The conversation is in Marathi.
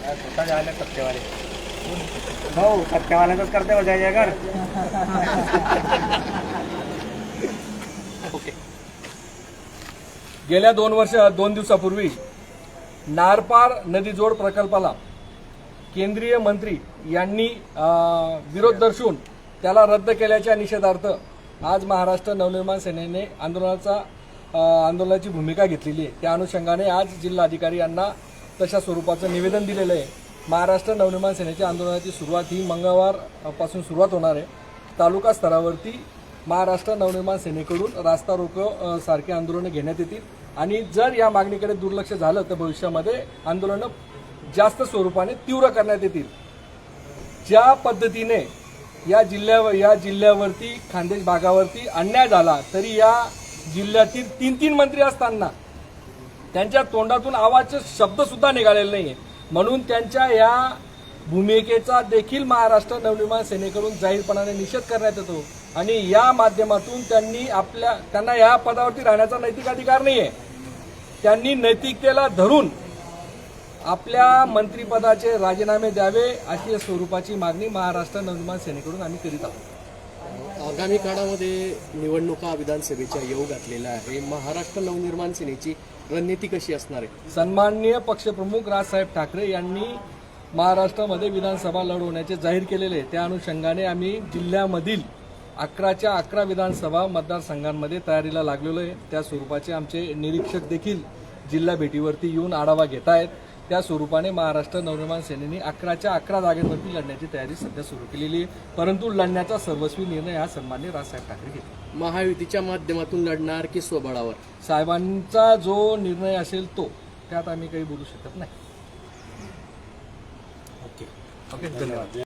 स्वतः झाले सत्तेवाले हो सत्तेवाल्याच करते हो ओके गेल्या दोन वर्ष दोन दिवसापूर्वी नारपार नदी जोड प्रकल्पाला केंद्रीय मंत्री यांनी विरोध दर्शवून त्याला रद्द केल्याच्या निषेधार्थ आज महाराष्ट्र नवनिर्माण सेनेने आंदोलनाचा आंदोलनाची भूमिका घेतलेली आहे. त्या अनुषंगाने आज जिल्हाधिकारी यांना तशा स्वरूपाचं निवेदन दिलेलं आहे. महाराष्ट्र नवनिर्माण सेनेच्या आंदोलनाची सुरुवात ही मंगळवारपासून सुरुवात होणार आहे. तालुका स्तरावरती महाराष्ट्र नवनिर्माण सेनेकडून रास्ता रोको सारखे आंदोलनं घेण्यात येतील. आणि जर या मागणीकडे दुर्लक्ष झालं तर भविष्यामध्ये आंदोलनं जास्त स्वरूपाने तीव्र करण्यात येतील. ज्या पद्धतीने या जिल्ह्यावर या जिल्ह्यावरती खानदेश भागावरती अन्याय झाला तरी या जिल्ह्यातील तीन तीन मंत्री असताना त्यांच्या तोंडातून आवाजचे शब्दसुद्धा निघालेले नाही आहे म्हणून त्यांच्या या भूमिकेचा देखील महाराष्ट्र नवनिर्माण सेनेकडून जाहीरपणाने निषेध करण्यात येतो. आणि या माध्यमातून त्यांनी आपल्या त्यांना या पदावरती राहण्याचा नैतिक अधिकार नाही आहे त्यांनी नैतिकतेला धरून आपल्या मंत्रिपदाचे राजीनामे द्यावे अशी स्वरूपाची मागणी महाराष्ट्र नवनिर्माण सेनेकडून आम्ही करीत आहोत. आगामी काळामध्ये निवडणुका विधानसभेच्या येऊ घातलेल्या आहे. महाराष्ट्र नवनिर्माण सेनेची रणनीती कशी असणार आहे? सन्माननीय पक्षप्रमुख राजसाहेब ठाकरे यांनी महाराष्ट्रामध्ये विधानसभा लढवण्याचे जाहीर केलेले आहे. त्या अनुषंगाने आम्ही जिल्ह्यामधील अकराच्या अकरा विधानसभा मतदारसंघांमध्ये तयारीला लागलेलो आहे. त्या स्वरूपाचे आमचे निरीक्षक देखील जिल्हा भेटीवरती येऊन आढावा घेत आहेत त्या स्वरूपाने महाराष्ट्र नवनिर्माण सेनेने अकराच्या अकरा जागेवरती लढण्याची तयारी सध्या सुरू केलेली आहे. परंतु लढण्याचा सर्वस्वी निर्णय हा सन्मान्य राजसाहेब ठाकरे घेतील. महायुतीच्या माध्यमातून लढणार की स्वबळावर? साहेबांचा जो निर्णय असेल तो त्यात आम्ही काही बोलू शकत नाही. ओके. ओके धन्यवाद.